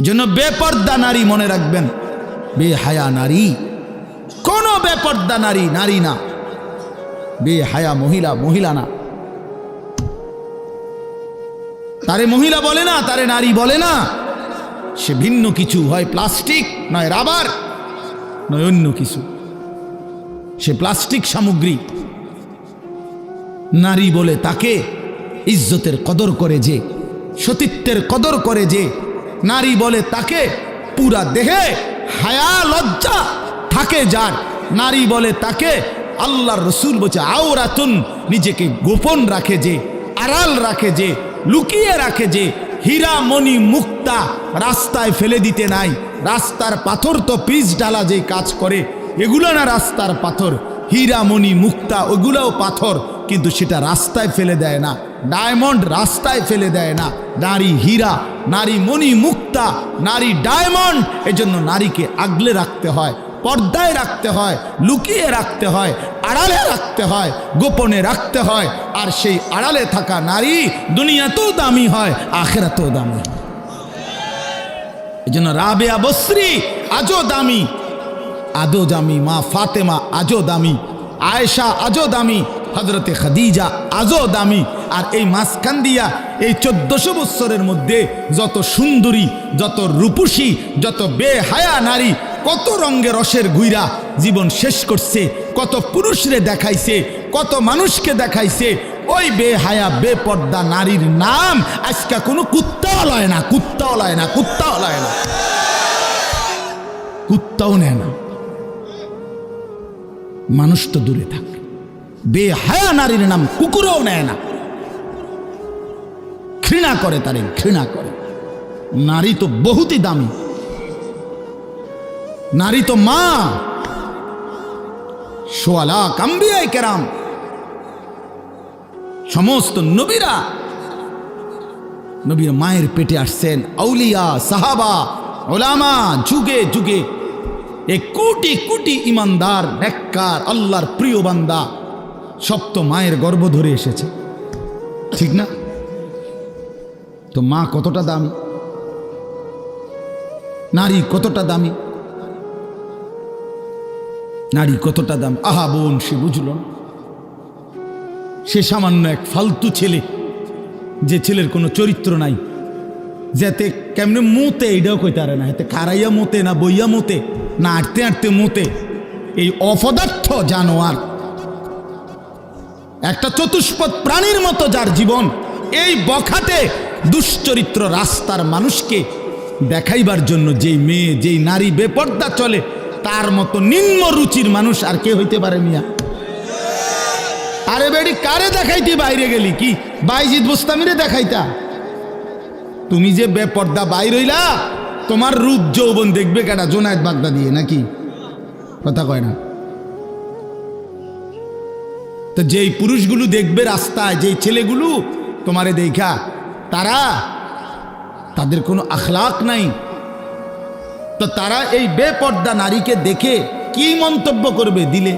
এই জন্য বেপর্দা নারী মনে রাখবেন। বেহায়া নারী। কোন বেপর্দা নারী নারী না। বেহায়া মহিলা মহিলা না। তারে মহিলা বলে না, তারে নারী বলে না। সে ভিন্ন কিছু হয়, প্লাস্টিক, নয় রাবার, নয় অন্য কিছু। সে প্লাস্টিক সামগ্রী। নারী বলে তাকে ইজ্জতের কদর করে যে, সতীত্বের কদর করে যে নারী বলে তাকে পুরা দেহে হায়া, লজ্জা থাকে যার। নারী বলে তাকে আল্লাহর রসুল বলছে, আওরাতুন নিজেকে গোপন রাখে যে, আড়াল রাখে যে, লুকিয়ে রাখে যে হীরা মণি মুক্তা রাস্তায় ফেলে দিতে নাই। রাস্তার পাথর তো পিচ ডালা যে কাজ করে, এগুলো না রাস্তার পাথর। হীরা মণি মুক্তা, ওগুলোও পাথর। কিন্তু সেটা রাস্তায় ফেলে দেয় না। ডায়মন্ড রাস্তায় ফেলে দেয় না। নারী হীরা, নারী মণি মুক্তা নারী ডায়মন্ড, এজন্য নারীকে আগলে রাখতে হয়, পর্দায় রাখতে হয়, লুকিয়ে রাখতে হয়, আড়ালে রাখতে হয়, গোপনে রাখতে হয়, আর সেই আড়ালে থাকা নারী দুনিয়াতেও দামি হয়, আখেরাতেও দামি হয়। এই জন্য রাবেয়া বস্রী আজও দামি আদো দামি, মা ফাতেমা আজও দামি, আয়েশা আজও দামি হজরতে খাদিজা আজও দামি। আর এই মাঝখান দিয়া এই চোদ্দশো বৎসরের মধ্যে যত সুন্দরী, যত রূপসী, যত বেহায়া নারী, কত রঙ্গে রসের গুইরা জীবন শেষ করছে, কত পুরুষরে দেখাইছে, কত মানুষকে দেখাইছে, ওই বেহায়া, বেপর্দা নারীর নাম আজকে কোনো কুত্তাও লয় না, কুত্তাও লয় না, কুত্তাও লয় না। কুত্তাও নেয় না। মানুষ তো দূরে থাকে। বেহায়া নারীর নাম কুকুরও নেয় না। ঘৃণা করে তারে, ঘৃণা করে। নারী তো বহুতই দামি। নারী তো মা। সোয়ালা কাম্বিয়াই কেরাম। সমস্ত নবীরা নবীর মায়ের পেটে আসছেন আউলিয়া, সাহাবা, ওলামা, যুগে যুগে। এ কোটি কোটি ইমানদার, নেককার, আল্লাহর প্রিয় বান্দা। সব তো মায়ের গর্ভ ধরে এসেছে। ঠিক না? তো মা কতটা দামি? নারী কতটা দামি? নারী কতটা দাম? আহা বোন, সে বুঝল সে সামান্য এক ফালতু ছেলে, যে ছেলের কোনো চরিত্র নাই। যাতে কেমনে মুতে, এইটাও কইতে পারে না। এতে খারাইয়া মতে, না বইয়া মতে, না আটতে আটতে মতে, এই অপদার্থ জানোয়ার একটা চতুষ্পদ প্রাণীর মতো যার জীবন এই বখাটে দুশ্চরিত্র রাস্তার মানুষকে দেখাইবার জন্য যেই মেয়ে, যেই নারী বেপর্দা চলে, তার মতো নিম্ন রুচির মানুষ আর কে হইতে পারে মিয়া আরে বেড়ি, কারে দেখাইতে বাইরে গেলি কি? বাইজিদ বুস্তামিরে দেখাইতা। তুমি যে বেপর্দা বাইর হইলা, তোমার রূপ যৌবন দেখবে কেটা জোনায়দ বাগদা দিয়ে নাকি? কথা কয় না। তো যেই পুরুষগুলো দেখবে রাস্তায়, যেই ছেলেগুলো, তোমারে দেখা, তারা তাদের কোনো আখলাক নাই। তো তারা এই বেপর্দা নারীকে দেখে কি মন্তব্য করবে দিলে?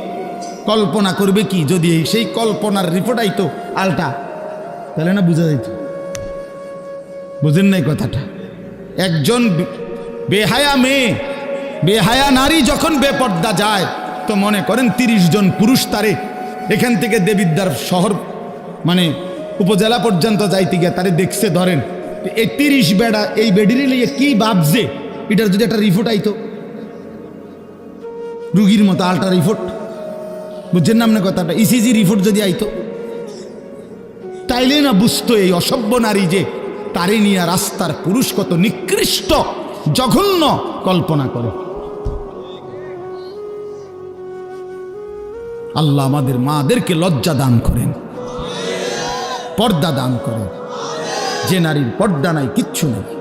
কল্পনা করবে কি যদি সেই কল্পনার রিপোর্ট আইতো আলটা? তাহলে না বোঝা যাইত? বুঝেন নাই কথাটা? একজন বেহায়া মেয়ে, বেহায়া নারী যখন বেপর্দা যায়, তো মনে করেন তিরিশ জন পুরুষ তারে এখান থেকে দেবিদ্যার শহর মানে উপজেলা পর্যন্ত যাইতে গিয়ে তারে দেখছে, ধরেন এই তিরিশ বেড়া, এই বেডিরে লিয়ে কি ভাবছে? এটার যদি একটা রিপোর্ট আইতো। রুগীর মতো আলট্রা রিপোর্ট বুঝছেন না আপনার কথাটা? ইসিজি রিপোর্ট যদি আইতো। তাইলে না বুঝতো এই অসভ্য নারী যে তারে নিয়ে রাস্তার পুরুষ কত নিকৃষ্ট, জঘন্য কল্পনা করে। আল্লাহ আমাদের মাদেরকে লজ্জা দান করেন। পর্দা দান করেন। যে নারীর পর্দা নাই, কিচ্ছু নেই।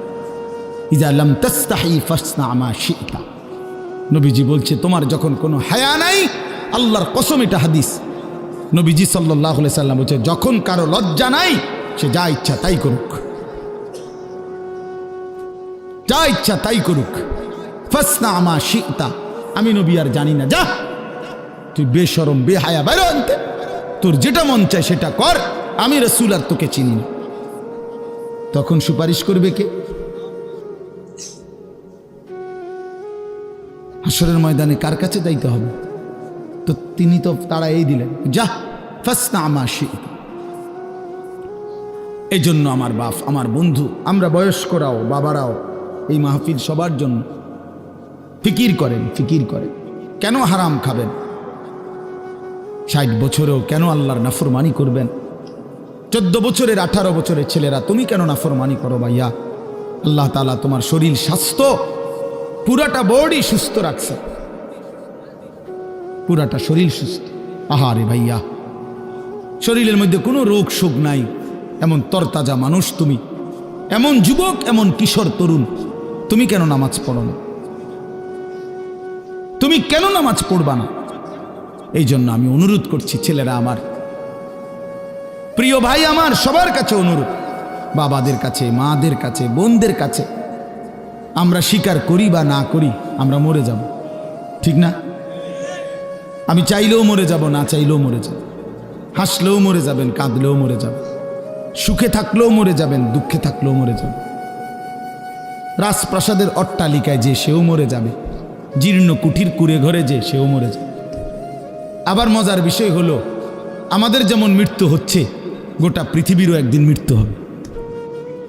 নবীজি বলছে, তোমার যখন কোনো হায়া নাই, আল্লাহর কসম এটা হাদিস। নবীজি সাল্লাহ সাল্লাম বলছে, যখন কারও লজ্জা নাই, সে যা ইচ্ছা তাই করুক। যা ইচ্ছা তাই করুক। ফাসনা আমা শিতা। আমি নবী আর জানি না, যা। তুই বেসরম বেহায়া, বাইরে আনতে। তোর যেটা মন চায় সেটা কর, আমি রসুল আর তোকে চিনি তখন সুপারিশ করবে কে? হাসরের ময়দানে কার কাছে যাইতে হবে? তো তিনি তো তারা এই দিলেন, যা, ফাসনা আমার শিখ এই জন্য আমার বাপ, আমার বন্ধু, আমরা বয়স্করাও, বাবারাও এই মাহফিল সবার জন্য ফিকির করেন ফিকির করেন। কেন হারাম খাবেন? ষাট বছরেও কেন আল্লাহর নাফরমানি করবেন? চোদ্দ বছরের, আঠারো বছরের ছেলেরা, তুমি কেন নাফরমানি করো ভাইয়া? আল্লাহ তালা তোমার শরীর, স্বাস্থ্য, পুরাটা বডি সুস্থ রাখছে। পুরাটা শরীর সুস্থ। আহারে ভাইয়া, শরীরের মধ্যে কোনো রোগ শোক নাই। এমন তরতাজা মানুষ তুমি। এমন যুবক, এমন কিশোর, তরুণ। তুমি কেন নামাজ পড়ো না? তুমি কেন নামাজ পড়বা না? এই জন্য আমি অনুরোধ করছি, ছেলেরা আমার। প্রিয় ভাই আমার, সবার কাছে অনুরোধ। বাবাদের কাছে, মাদের কাছে, বোনদের কাছে। আমরা স্বীকার করি বা না করি, আমরা মরে যাব। ঠিক না? আমি চাইলেও মরে যাব, না চাইলেও মরে যাব। হাসলেও মরে যাবেন, কাঁদলেও মরে যাবেন সুখে থাকলেও মরে যাবেন, দুঃখে থাকলেও মরে যাবেন রাজপ্রাসাদের অট্টালিকায় যে সেও মরে যাবে। জীর্ণ কুঠির কুড়ে ঘরে যে সেও মরে যাবে। আবার মজার বিষয় হলো, আমাদের যেমন মৃত্যু হচ্ছে, গোটা পৃথিবীরও একদিন মৃত্যু হবে।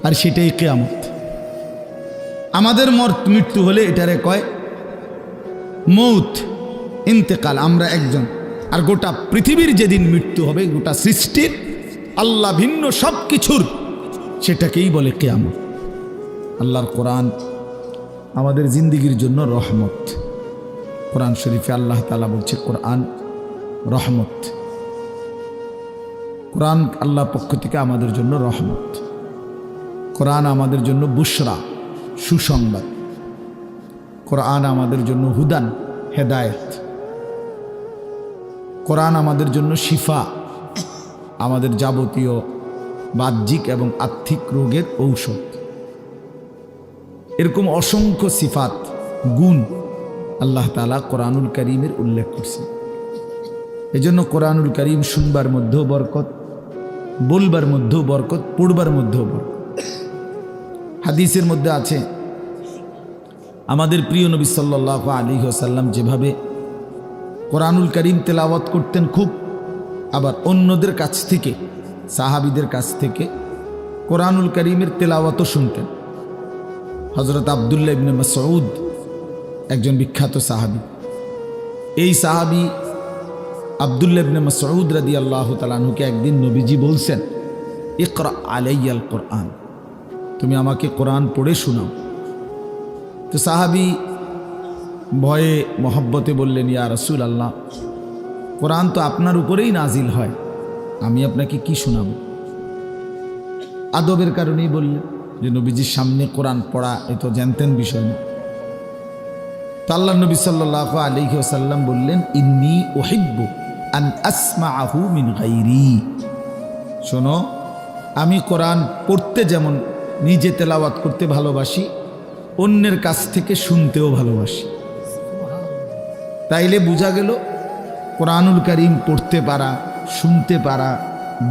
আর সেটাই কেয়ামত। আমাদের মর মৃত্যু হলে এটারে কয়, মৌত, ইন্তেকাল, আমরা একজন। আর গোটা পৃথিবীর যেদিন মৃত্যু হবে, গোটা সৃষ্টির, আল্লাহ ভিন্ন সব কিছুর সেটাকেই বলে কেয়ামত। আল্লাহর কোরআন আমাদের জিন্দিগির জন্য রহমত। কোরআন শরীফে আল্লাহ তালা বলছে, কোরআন রহমত। কোরআন আল্লাহ পক্ষ থেকে আমাদের জন্য রহমত। কোরআন আমাদের জন্য বুসরা সুসংবাদ। কোরআন আমাদের জন্য হুদান, হেদায়েত। কোরআন আমাদের জন্য শিফা, আমাদের যাবতীয় বাহ্যিক এবং আর্থিক রোগের ঔষধ। এরকম অসংখ্য সিফাত, গুণ আল্লাহ তালা কোরআনুল করিমের উল্লেখ করছেন। এজন্য কোরআনুল করিম শুনবার মধ্যেও বরকত, বলবার মধ্যেও বরকত, পড়বার মধ্যেও বরকত। হাদিসের মধ্যে আছে, আমাদের প্রিয় নবী সাল্লাহ আলী সাল্লাম যেভাবে কোরআনুল করিম তেলাওয়াত করতেন খুব, আবার অন্যদের কাছ থেকে, সাহাবিদের কাছ থেকে কোরআনুল করিমের তেলাওয়াতও শুনতেন। হজরত আবদুল্লাহ ইবনে মাসউদ একজন বিখ্যাত সাহাবি। এই সাহাবি আবদুল্লাহ ইবনে মাসউদ রাদি আল্লাহ তালাহুকে একদিন নবীজি বলছেন, ইকরা আলাইয়াল কোরআন, তুমি আমাকে কোরআন পড়ে শোনাও। তো সাহাবি ভয়ে মহব্বতে বললেন, ইয়া রসুল আল্লাহ কোরআন তো আপনার উপরেই নাজিল হয়, আমি আপনাকে কি শোনাব? আদবের কারণেই বললেন যে, নবীজির সামনে কোরআন পড়া এ তো জানতেন বিষয় না। তো আল্লাহ নবী সাল্লাহ আলিহি বললেন, ইন্নি ওহিব্ব আন আসমা আহু মিন গাইরি শোনো, আমি কোরআন পড়তে যেমন নিজে তেলাওয়াত করতে ভালোবাসি, অন্যের কাছ থেকে শুনতেও ভালোবাসি। তাইলে বোঝা গেল, কোরআনুল করিম পড়তে পারা, শুনতে পারা,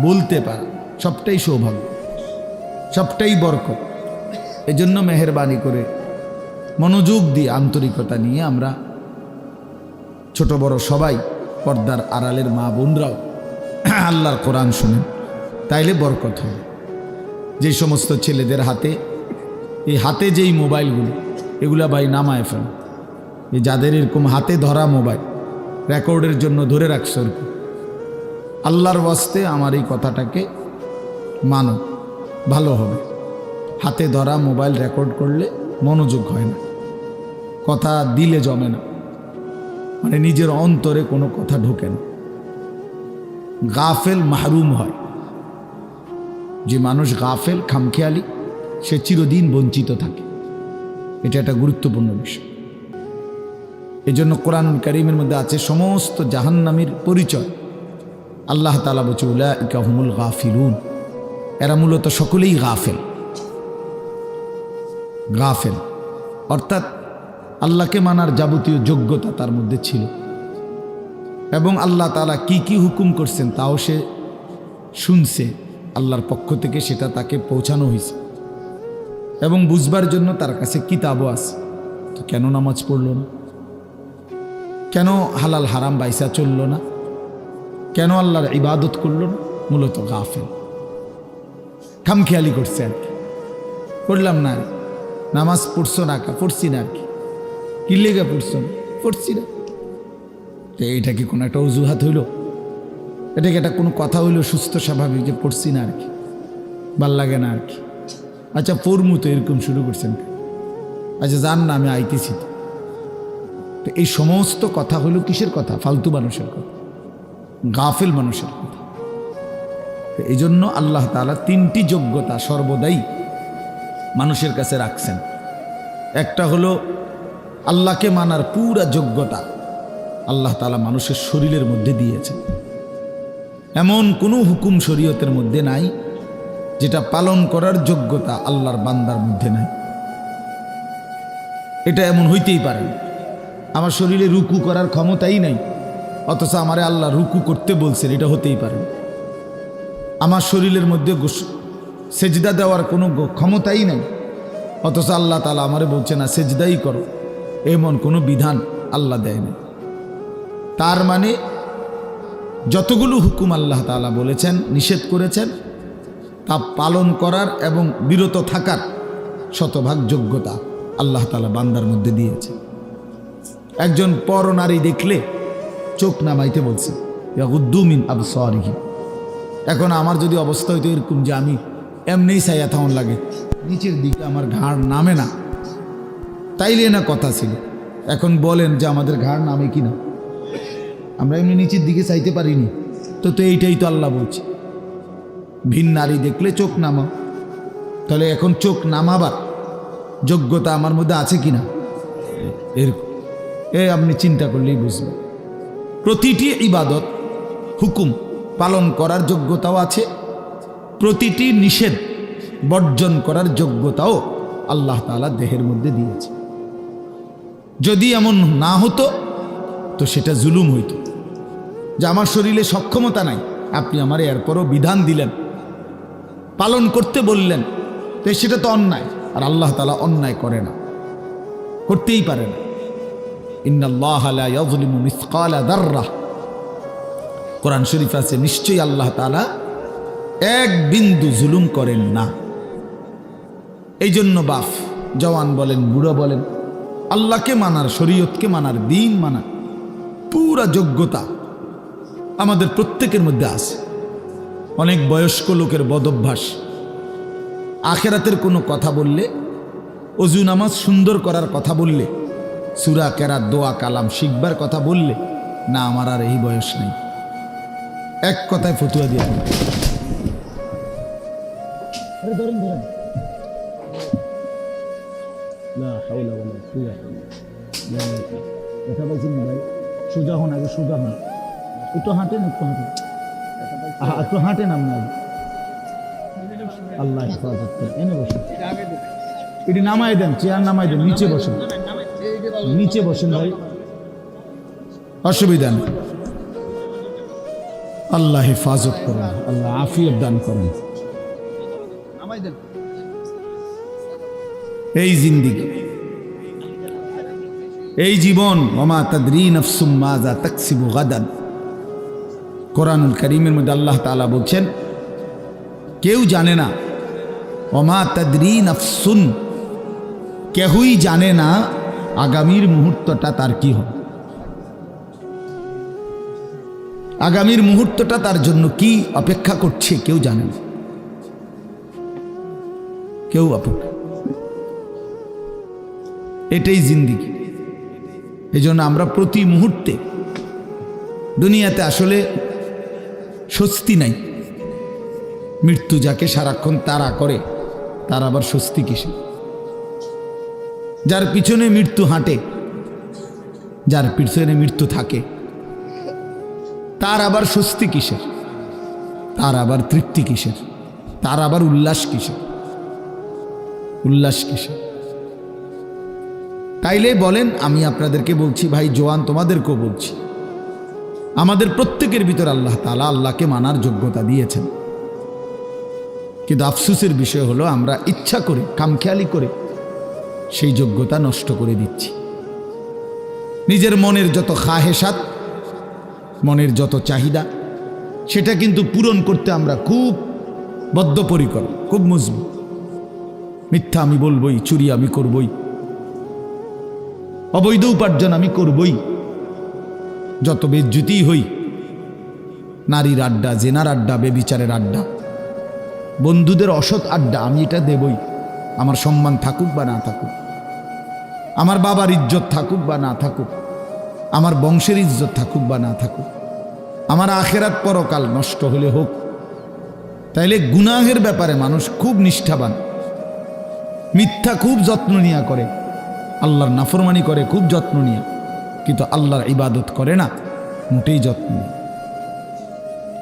বলতে পারা, সবটাই সৌভাগ্য, সবটাই বরকত। এজন্য মেহরবানি করে মনোযোগ দিয়ে আন্তরিকতা নিয়ে আমরা ছোট বড় সবাই পর্দার আড়ালের মা বোনরাও আল্লাহর কোরআন শুনেন। তাইলে বরকত হয়। যে সমস্ত ছেলেদের হাতে, এই হাতে যেই মোবাইলগুলো, এগুলা ভাই নামায় ফেল। এই যাদের এরকম হাতে ধরা মোবাইল, রেকর্ডের জন্য ধরে রাখছো আর কি আল্লাহর ওয়াস্তে আমার এই কথাটাকে মানো। ভালো হবে। হাতে ধরা মোবাইল রেকর্ড করলে মনোযোগ হয় না। কথা দিলে জমে না। মানে নিজের অন্তরে কোনো কথা ঢোকে না। গাফেল মাহরুম হয়। যে মানুষ গাফেল, খামখেয়ালি, সে চিরদিন বঞ্চিত থাকে। এটা একটা গুরুত্বপূর্ণ বিষয়। এই জন্য কোরআনুল করিমের মধ্যে আছে সমস্ত জাহান্নামীর পরিচয়। আল্লাহ তালা বলছে উলা ইকাহুমুল গাফিলুন। এরা মূলত সকলেই গাফেল। গাফেল। অর্থাৎ আল্লাহকে মানার যাবতীয় যোগ্যতা তার মধ্যে ছিল। এবং আল্লাহ তালা কি কি হুকুম করছেন তাও সে শুনছে। আল্লাহর পক্ষ থেকে সেটা তাকে পৌঁছানো হয়েছে। এবং বুঝবার জন্য তার কাছে কিতাবও আছে। তো কেন নামাজ পড়ল না? কেন হালাল হারাম বাইসা চলল না? কেন আল্লাহর ইবাদত করল না? মূলত গাফেল। খামখেয়ালি করছে আর কি। করলাম না নামাজ পড়ছো না পড়ছি না আর কি। কি লেগে পড়ছো না। পড়ছি না তো এটা কি কোনো একটা অজুহাত হইল? এটা কি একটা কোনো কথা হইল সুস্থ স্বাভাবিক যে পড়ছি না আর কি? ভালো লাগে না আর কি? আচ্ছা পড়মু তো এরকম শুরু করছেন আচ্ছা জান না, আমি আইতেছি তো। এই সমস্ত কথা হলো কিসের কথা? ফালতু মানুষের কথা। গাফেল মানুষের কথা। এই জন্য আল্লাহ তাআলা তিনটি যোগ্যতা সর্বদাই মানুষের কাছে রাখছেন। একটা হলো আল্লাহকে মানার পুরা যোগ্যতা আল্লাহ তালা মানুষের শরীরের মধ্যে দিয়েছে এমন কোনো হুকুম শরীয়তের মধ্যে নাই, যেটা পালন করার যোগ্যতা আল্লাহর বান্দার মধ্যে নাই। এটা এমন হইতেই পারে। আমার শরীরে রুকু করার ক্ষমতাই নাই, অথচ আমারে আল্লাহ রুকু করতে বলছেন, এটা হতেই পারে। আমার শরীরের মধ্যে সেজদা দেওয়ার কোনো ক্ষমতাই নাই, অথচ আল্লাহ তালা আমারে বলছে, না, সেজদাই করো। এমন কোনো বিধান আল্লাহ দেয় না তার মানে যতগুলো হুকুম আল্লাহ তালা বলেছেন, নিষেধ করেছেন, তা পালন করার এবং বিরত থাকার শতভাগ যোগ্যতা আল্লাহ তালা বান্দার মধ্যে দিয়েছে একজন পর নারী দেখলে চোখ নামাইতে বলছে উদ্দুমিন আবু সরিহি এখন আমার যদি অবস্থা হইতো এরকম যে আমি এমনিই সাইয়া থাউন লাগে, নিচের দিকে আমার ঘাড় নামে না তাইলে না কথা ছিল। এখন বলেন যে আমাদের ঘাড় নামে কি না। আমরা এমনি নিচের দিকে চাইতে পারিনি। তো তো এইটাই তো আল্লাহ বলছে। ভিন নারী দেখলে চোখ নামা তাহলে এখন চোখ নামাবার যোগ্যতা আমার মধ্যে আছে কি না? এরকম এ আপনি চিন্তা করলেই বুঝবেন। প্রতিটি ইবাদত, হুকুম পালন করার যোগ্যতাও আছে। প্রতিটি নিষেধ বর্জন করার যোগ্যতাও আল্লাহ তাআলা দেহের মধ্যে দিয়েছে। যদি এমন না হতো, তো সেটা জুলুম হইতো। যে আমার শরীরে সক্ষমতা নাই, আপনি আমার এরপরও বিধান দিলেন, পালন করতে বললেন, তো সেটা তো অন্যায়, আর আল্লাহ তালা অন্যায় করে না, করতেই পারে না। কোরআন শরীফ আছে, নিশ্চয়ই আল্লাহ তালা এক বিন্দু জুলুম করেন না। এই জন্য বাফ, জওয়ান বলেন, বুড়ো বলেন আল্লাহকে মানার, শরীয়তকে মানার, দিন মানার, পুরা যোগ্যতা আমাদের প্রত্যেকের মধ্যে আছে। অনেক বয়স্ক লোকের বদভ্যাস। আখেরাতের কোনো কথা বললে, অজু নামাজ সুন্দর করার কথা বললে, সুরা, কেরা, দোয়া, কালাম শিখবার কথা বললে, না, আমার আর এই বয়স নেই। এক কথায় ফতুয়া দিয়ে ধরেন ধরেন। লা হাওলা ওয়ালা কুওয়াতা ইল্লা বিল্লাহ। না ভাই? সোজা হন, আগে সোজা হন। একটু হাঁটেন একটু হাঁটেন। একটু হাঁটেন আপনি আগে। আল্লাহ হেফাজত এনে বসেন। এটি নামাই দেন, চেয়ার নামাই দেন, নিচে বসেন। নিচে বসেন ভাই। অসুবিধা নেই। আল্লাহ হেফাজত করেন, আল্লাহ আফিয়ত দান করেন। এই জিন্দিগি। এই জীবন, ওমা তাদরি নফসুম তাকসিবু গাদান। কোরআনুল করিমের মধ্যে আল্লাহ তাআলা বলছেন, কেউ জানে না, ওমা তাদরি নফসুন, কেহই জানে না আগামীর মুহূর্তটা তার কি হবে। আগামীর মুহূর্তটা তার জন্য কি অপেক্ষা করছে কেউ জানে না। কেউ অপেক্ষা এটাই জিন্দিগি। এই জন্য আমরা প্রতি মুহূর্তে দুনিয়াতে আসলে স্বস্তি নাই। মৃত্যু যাকে সারাক্ষণ তারা করে, তার আবার স্বস্তি কিসে? যার পিছনে মৃত্যু হাঁটে, যার পিছনে মৃত্যু থাকে, তার আবার স্বস্তি কিসের? তার আবার তৃপ্তি কিসের? তার আবার উল্লাস কিসের? উল্লাস কিসের? তাইলে বলেন, আমি আপনাদেরকে বলছি, ভাই জোয়ান, তোমাদেরকেও বলছি। আমাদের প্রত্যেকের ভিতর আল্লাহ তালা আল্লাহকে মানার যোগ্যতা দিয়েছেন। কিন্তু আফসুসের বিষয় হলো, আমরা ইচ্ছা করে, খামখেয়ালি করে সেই যোগ্যতা নষ্ট করে দিচ্ছি। নিজের মনের যত খাহেসাত মনের যত চাহিদা, সেটা কিন্তু পূরণ করতে আমরা খুব বদ্ধপরিকর, খুব মজবুত। মিথ্যা আমি বলবই, চুরি আমি করবই। অবৈধ উপার্জন আমি করবই। যত বেজ্জুতি হই, নারীর আড্ডা, জেনার আড্ডা, বেবিচারের আড্ডা, বন্ধুদের অসৎ আড্ডা আমি এটা দেবই। আমার সম্মান থাকুক বা না থাকুক, আমার বাবার ইজ্জত থাকুক বা না থাকুক, আমার বংশের ইজ্জত থাকুক বা না থাকুক, আমার আখেরাত পরকাল নষ্ট হলে হোক, তাইলে গুনাহের ব্যাপারে মানুষ খুব নিষ্ঠাবান, মিথ্যা খুব যত্ন নিয়া করে। আল্লাহর নাফরমানি করে, খুব যত্ন নিয়ে। কিন্তু আল্লাহর ইবাদত করে না, মোটেই যত্ন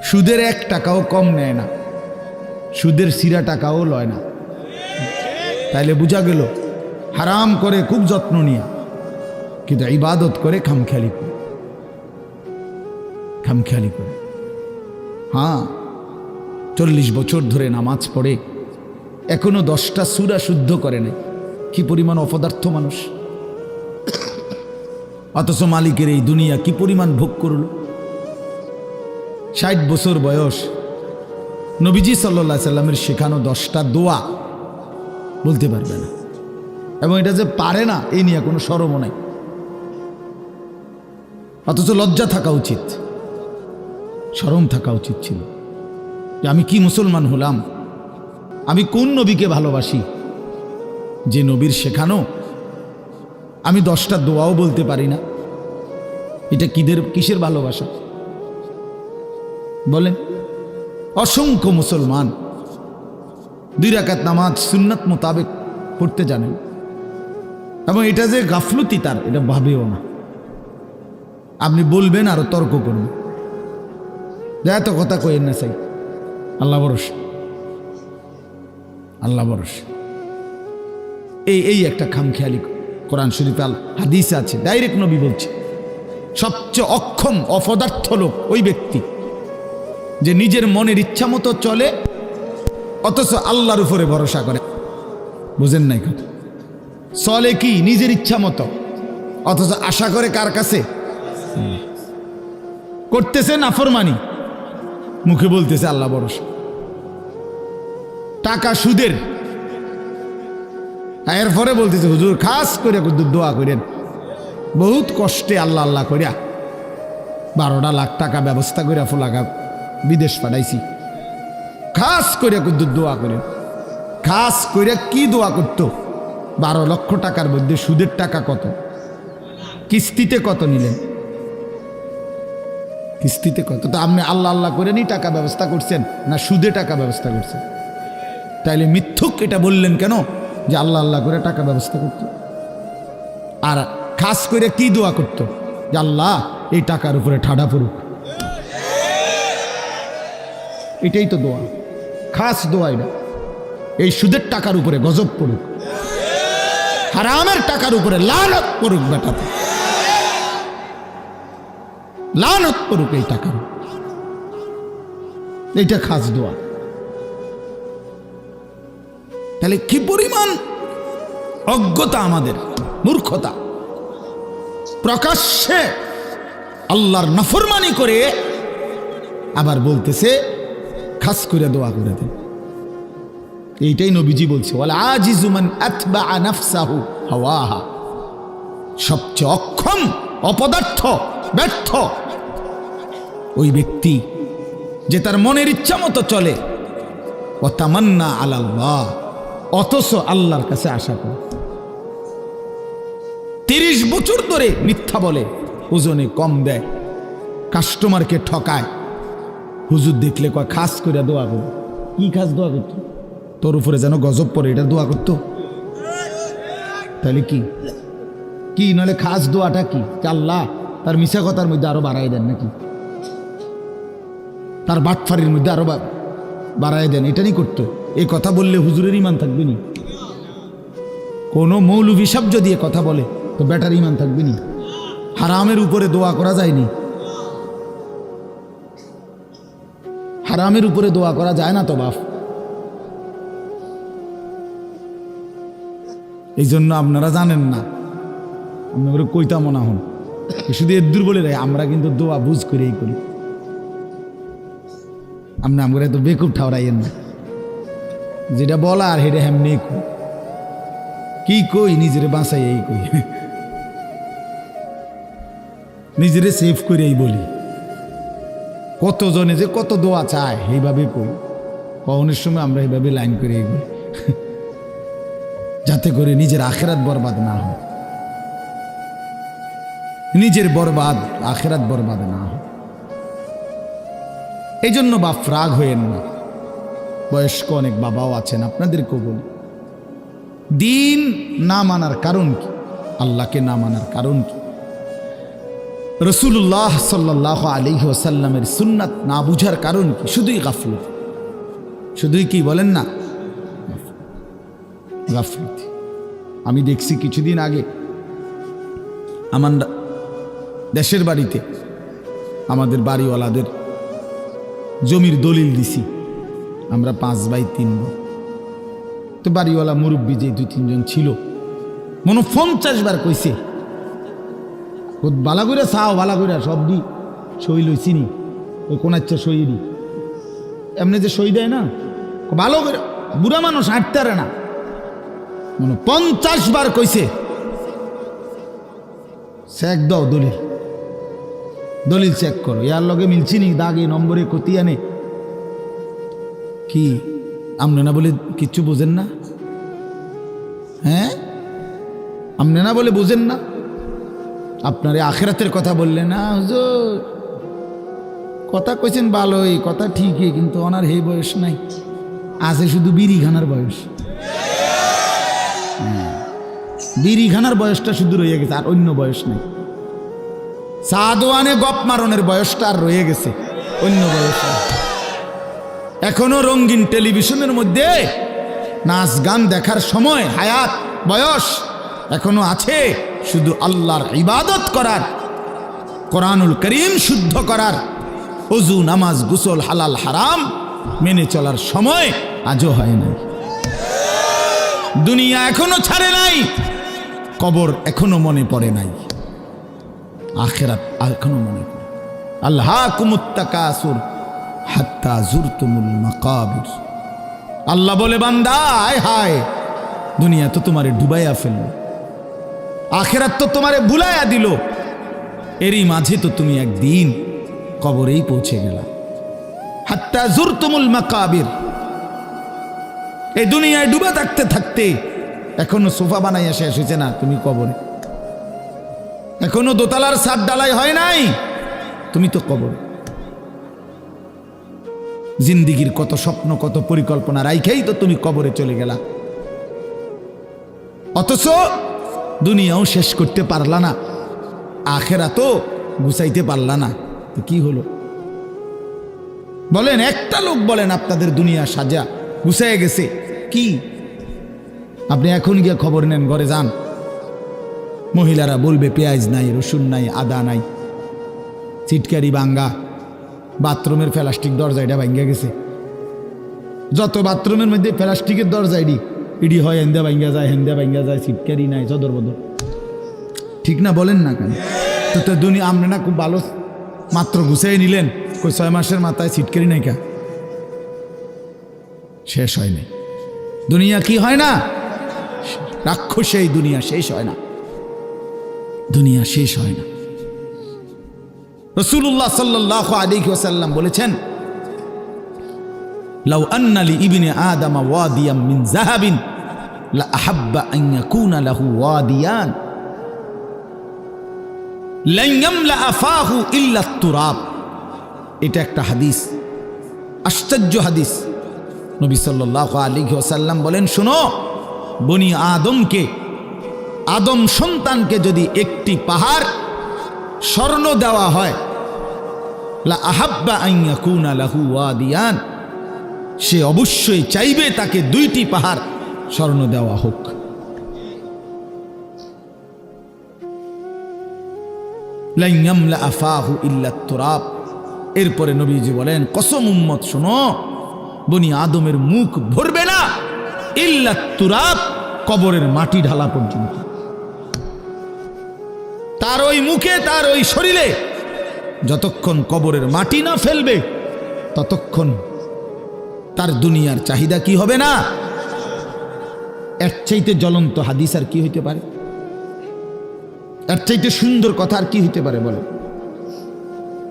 সুদের এক টাকাও কম নেয় না, সুদের সিরা টাকাও লয় না। তাইলে বোঝা গেল, হারাম করে খুব যত্ন নিয়ে, কিন্তু ইবাদত করে খামখেয়ালি করে। খামখেয়ালি করে। হ্যাঁ চল্লিশ বছর ধরে নামাজ পড়ে, এখনও দশটা সুরা শুদ্ধ করে নাই। কি পরিমাণ অপদার্থ মানুষ? অথচ মালিকের এই দুনিয়া কি পরিমাণ ভোগ করল? ষাট বছর বয়স। নবীজি সাল্লা সাল্লামের শেখানো দশটা দোয়া বলতে পারবে না। এবং এটা যে পারে না এই নিয়ে কোনো সরমও নাই। অথচ লজ্জা থাকা উচিত। সরম থাকা উচিত ছিল। যে আমি কি মুসলমান হলাম? আমি কোন নবীকে ভালোবাসি? যে নবীর শেখানো, আমি দশটা দোয়াও বলতে পারি না। এটা কিদের, কিসের ভালোবাসা? বলেন, অসংখ্য মুসলমান দুই রাকাত নামাজ সুন্নাত মোতাবেক পড়তে জানেন। এবং এটা যে গাফলতি তার, এটা ভাবেও না। আপনি বলবেন, আরও তর্ক করবেন এত কথা কইেন না চাই আল্লাহ বরস আল্লাহ বরস এই এই একটা খামখেয়ালি কোরআন শরীফ আল হাদিস আছে ডাইরেক্ট নবী বলছে। সবচেয়ে অক্ষম অপদার্থ লোক ওই ব্যক্তি, যে নিজের মনের ইচ্ছা মতো চলে, অথচ আল্লাহর উপরে ভরসা করে। বুঝেন নাই কথা? চলে কি নিজের ইচ্ছা মতো? অথচ আশা করে কার কাছে? করতেছে নাফরমানি। মুখে বলতেছে আল্লাহ ভরসা। টাকা সুদের এরপরে বলতেছে, হুজুর, খাস করে হুজুর দোয়া করেন বহুত কষ্টে আল্লাহ আল্লাহ করিয়া বারোটা লাখ টাকা ব্যবস্থা করিয়া ফুলাগা বিদেশ পাঠাইছি। খাস করে কুদ্দুর দোয়া করেন খাস করে কি দোয়া করতো? বারো লক্ষ টাকার মধ্যে সুদের টাকা কত? কিস্তিতে কত নিলেন? কিস্তিতে কত? তো আপনি আল্লাহ আল্লাহ করে নি টাকা ব্যবস্থা করছেন না সুদে টাকা ব্যবস্থা করছেন? তাইলে মিথ্যুক এটা বললেন কেন? যে আল্লাহ আল্লাহ করে টাকা ব্যবস্থা করতো। আর খাস করে কি দোয়া করতো? যে আল্লাহ, এই টাকার উপরে ঠাডা পড়ুক। এটাই তো দোয়া। খাস দোয়া এটা। এই সুদের টাকার উপরে গজব পড়ুক। হারামের টাকার উপরে লালত পড়ুক বেটা। লানত পড়ুক এই টাকার এইটা খাস দোয়া। তাহলে কি পরিমাণ অজ্ঞতা আমাদের, মূর্খতা? প্রকাশ্যে আল্লাহর নফরমানি করে আবার বলতেছে, খাস করে দোয়া করে দেন। এইটাই নবীজি বলছে, ওয়াল আজিজুমান সবচেয়ে অক্ষম, অপদার্থ, ব্যর্থ ওই ব্যক্তি যে তার মনের ইচ্ছা মতো চলে। ও তামান্না আলাল্লাহ। অথচ আল্লাহর কাছে আশা করে। তিরিশ বছর ধরে মিথ্যা বলে, ওজনে কম দেয় কাস্টমারকে ঠকায়। হুজুর দেখলে কয়, খাস করে দোয়া করো। কি খাস দোয়া করতো? তোর উপরে যেন গজব পরে এটা দোয়া করতো। তাহলে কি? কি, নাহলে খাস দোয়াটা কি? আল্লাহ, তার মিশা কথার মধ্যে আরও বাড়াই দেন নাকি? তার বাটফারির মধ্যে আরও বা- বাড়াই দেন এটাই করতো। এই কথা বললে হুজুরের ইমান থাকবে নি। কোনো মৌলভী সাহেব যদি কথা বলে, তো ব্যাটার ইমান থাকবে নি। হারামের উপরে দোয়া করা যায়নি হারামের উপরে দোয়া করা যায় না তো, বাপ। এই জন্য আপনারা জানেন না। আপনারা কইতা মনে হন। শুধু এদুর বলে রে আমরা কিন্তু দোয়া বুঝ করেই করি। আমরা আমরা তো বেকুব ঠাওরাইয়েন না যেটা বলা আর হেটা হেমনি কি কই নিজের বাঁচাই এই কই। নিজেরে সেভ করে এই বলি। কতজনে যে কত দোয়া চায় এইভাবে কই। কখনের সময় আমরা এইভাবে লাইন করে এগোই যাতে করে নিজের আখেরাত বরবাদ না হয়। নিজের বরবাদ আখেরাত বরবাদ না হয়। এই জন্য বাপ রাগ হয়েন না। বয়স্ক অনেক বাবাও আছেন, আপনাদেরকেও বলি। দিন না মানার কারণ কি? আল্লাহকে না মানার কারণ কি? রসুল্লাহ সাল্লাহ আলিহি ওসাল্লামের সুন্নাত না বুঝার কারণ কি? শুধুই গাফলত। শুধুই কি বলেন না? গাফলত। আমি দেখছি কিছুদিন আগে আমার দেশের বাড়িতে আমাদের বাড়িওয়ালাদের জমির দলিল দিছি। আমরা পাঁচ বাই তিন। তো বাড়িওয়ালা মুরব্বী যে দুই তিনজন ছিল, মনে পঞ্চাশ বার কইছে বালা করে চাও, বালা করে সব দি, সই লইছি নি ওই কোন ইচ্ছা সই দি। এমনি যে সই দেয় না ভালো করে বুড়া মানুষ হাঁটতে না। মনে পঞ্চাশ বার কইছে চেক দাও দলিল। দলিল চেক করো। ইয়ার লগে মিলছি নি, দাগে, নম্বরে কতি আনে কি আপনি না বলে কিচ্ছু বোঝেন না? হ্যাঁ? আপনি না বলে বোঝেন না? আপনার এই আখেরাতের কথা বললেন না, হুজুর? কথা কইছেন ভালোই, কথা ঠিকই, কিন্তু ওনার হে বয়স নাই। আছে শুধু বিড়িখানার বয়স। হ্যাঁ। বিড়ি বয়সটা শুধু রয়ে গেছে, আর অন্য বয়স নেই। সাদোয়ানে গপ মারনের বয়সটা আর রয়ে গেছে, অন্য বয়স। এখনও রঙিন টেলিভিশনের মধ্যে নাচ গান দেখার সময়, হায়াত, বয়স এখনও আছে, শুধু আল্লাহর ইবাদত করার, কোরআনুল করিম শুদ্ধ করার, অজু, নামাজ, গুসল, হালাল, হারাম মেনে চলার সময় আজও হয় নাই। দুনিয়া এখনও ছাড়ে নাই, কবর এখনও মনে পড়ে নাই। আখেরাত এখনও মনে পড়ে আল্লাহ কুমুত্তাকাসুর হাত্তা জুরতুমুল মাকাবির। আল্লাহ বলে, বান্দা, আয় হায়, দুনিয়া তো তোমারে ডুবাইয়া ফেলল। আখেরাত তো তোমারে ভুলাইয়া দিল। এরই মাঝে তো তুমি একদিন কবরেই পৌঁছে গেলা। হাত্তা জুরতুমুল মাকাবির। এই দুনিয়ায় ডুবে থাকতে থাকতে এখনও সোফা বানাইয়া শেষ হয়েছে না তুমি কবরে। এখনও দোতলার সাত ডালাই হয় নাই? তুমি তো কবর। জিন্দিগির কত স্বপ্ন, কত পরিকল্পনা রাইখেই তো তুমি কবরে চলে গেলা। অথচ দুনিয়াও শেষ করতে পারলা না আখেরা তো গুছাইতে পারলা না। তো কি হলো? বলেন, একটা লোক বলেন, আপনাদের দুনিয়া সাজা, গুছাইয়ে গেছে। কি? আপনি এখন গিয়ে খবর নেন, ঘরে যান। মহিলারা বলবে, পেঁয়াজ নাই, রসুন নাই, আদা নাই। চিটকারি বাঙ্গা বাথরুমের প্লাস্টিক দরজাইটা ভাঙ্গা গেছে। যত বাথরুমের মধ্যে প্লাস্টিকের দরজা এডি ইডি হয়, হেন্দা ভাঙ্গা যায়, হেন্দা ভাঙ্গা যায় চিটকারি নাই চদর বদর। ঠিক না বলেন না কেন? তো তো দুনিয়া, আপনি না খুব ভালো মাত্র গুছাই নিলেন, কই ছয় মাসের মাথায় ছিটকারি নাই কা? শেষ হয়নি। দুনিয়া কি হয় না? রাক্ষসে এই দুনিয়া শেষ হয় না। দুনিয়া শেষ হয় না। রসুল্লাহ সাল্লাহ আলী ওসাল্লাম বলেছেন, লাউ আন্নালি ইবিনে আদামা ওয়াদিয়াম মিন জাহাবিন লা আহাব্বা আন ইয়াকুনা লাহু ওয়াদিয়ান। এটা একটা হাদিস, আশ্চর্য হাদিস। নবী সাল্লাল্লাহু আলাইহি ওয়াসাল্লাম বলেন, শোনো, বনি আদমকে আদম সন্তানকে যদি একটি পাহাড় স্বর্ণ দেওয়া হয় আহাব্বা আইয়া কুনা লাহু ওয়াদিয়ান, সে অবশ্যই চাইবে তাকে দুইটি পাহাড় স্বর্ণ দেওয়া হোক। আফাহু তুরাব। এরপরে নবীজি বলেন, কসম উম্মত শোনো, বনি আদমের মুখ ভরবে না, ইল্লা তুরাব কবরের মাটি ঢালা পর্যন্ত। তার ওই মুখে, তার ওই শরীরে। যতক্ষণ কবরের মাটি না ফেলবে, ততক্ষণ তার দুনিয়ার চাহিদা কি হবে না? এর চাইতে জ্বলন্ত হাদিস আর কি হইতে পারে? এর চাইতে সুন্দর কথা আর কি হইতে পারে বলে?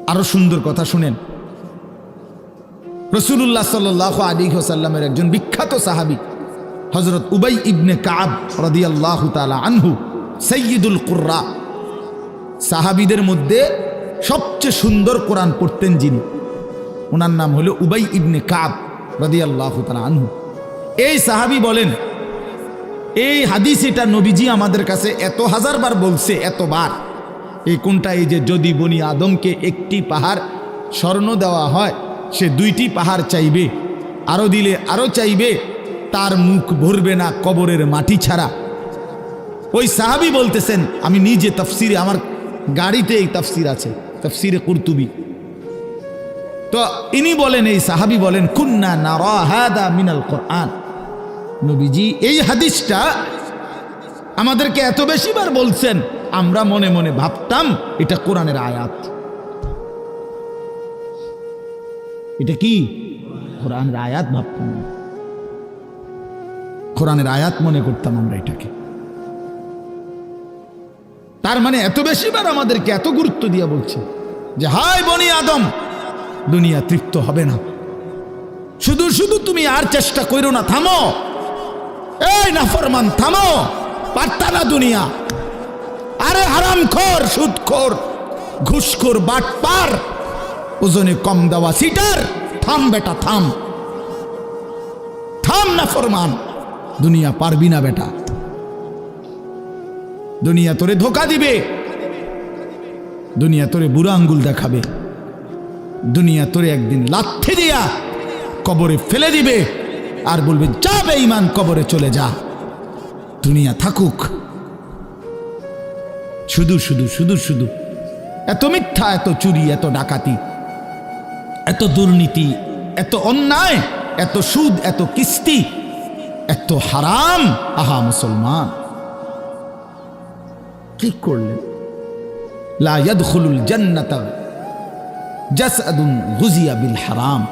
আরও সুন্দর কথা শুনেন। রসুল্লাহ সাল আলী হোসাল্লামের একজন বিখ্যাত সাহাবি হজরত উবাই ইবনে কাব রদিয়াল্লাহ তালা আনহু সৈয়দুল কুর্রা সাহাবিদের মধ্যে সবচেয়ে সুন্দর কোরআন পড়তেন যিনি। ওনার নাম হলো উবাই ইবনে কাব রদিয়াল্লাহ তালা আনহু। এই সাহাবি বলেন, এই হাদিস এটা নবীজি আমাদের কাছে এত হাজারবার বলছে এতবার এই কোনটা? এই যে যদি বনি আদমকে একটি পাহাড় স্বর্ণ দেওয়া হয়, সে দুইটি পাহাড় চাইবে। আরও দিলে আরও চাইবে, তার মুখ ভরবে না কবরের মাটি ছাড়া। ওই সাহাবি বলতেছেন, আমি নিজে তফসিরে আমার গাড়িতে এই তফসির আছে, তফসিরে কুরতুবি। তো ইনি বলেন, এই সাহাবি বলেন, কুন্না হাদা মিনাল কোরআন। নবীজি, এই হাদিসটা আমাদেরকে এত বেশিবার বলছেন, আমরা মনে মনে ভাবতাম এটা কোরআনের আয়াত। এটা কি? কোরআনের আয়াত ভাবতাম। কোরআনের আয়াত মনে করতাম আমরা এটাকে। তার মানে এত বেশিবার আমাদেরকে এত গুরুত্ব দিয়ে বলছে যে হাই বনি আদম, দুনিয়া তৃপ্ত হবে না। শুধু শুধু তুমি আর চেষ্টা করো না, থামো। এই নাফরমান, থামো। পারতা না দুনিয়া। আরে হারাম খোর, সুদ খোর ঘুষখোর বাটপার ওজনে কম দেওয়া সিটার, থাম বেটা, থাম। থাম না ফরমান দুনিয়া পারবি না বেটা। দুনিয়া তোরে ধোকা দিবে। দুনিয়া তোরে বুড়া আঙ্গুল দেখাবে। দুনিয়া তোরে একদিন লাথি দিয়া কবরে ফেলে দিবে আর বলবে যাবে ইমান কবরে চলে যা। দুনিয়া থাকুক। শুধু শুধু শুধু শুধু এত মিথ্যা, এত চুরি, এত ডাকাতি, এত দুর্নীতি, এত অন্যায়, এত সুদ, এত কিস্তি, এত হারাম। আহা, মুসলমান। কি করলেন লা ইয়াদখুলুল জান্নাতা জাসআদুন গুজিয়া বিল হারাম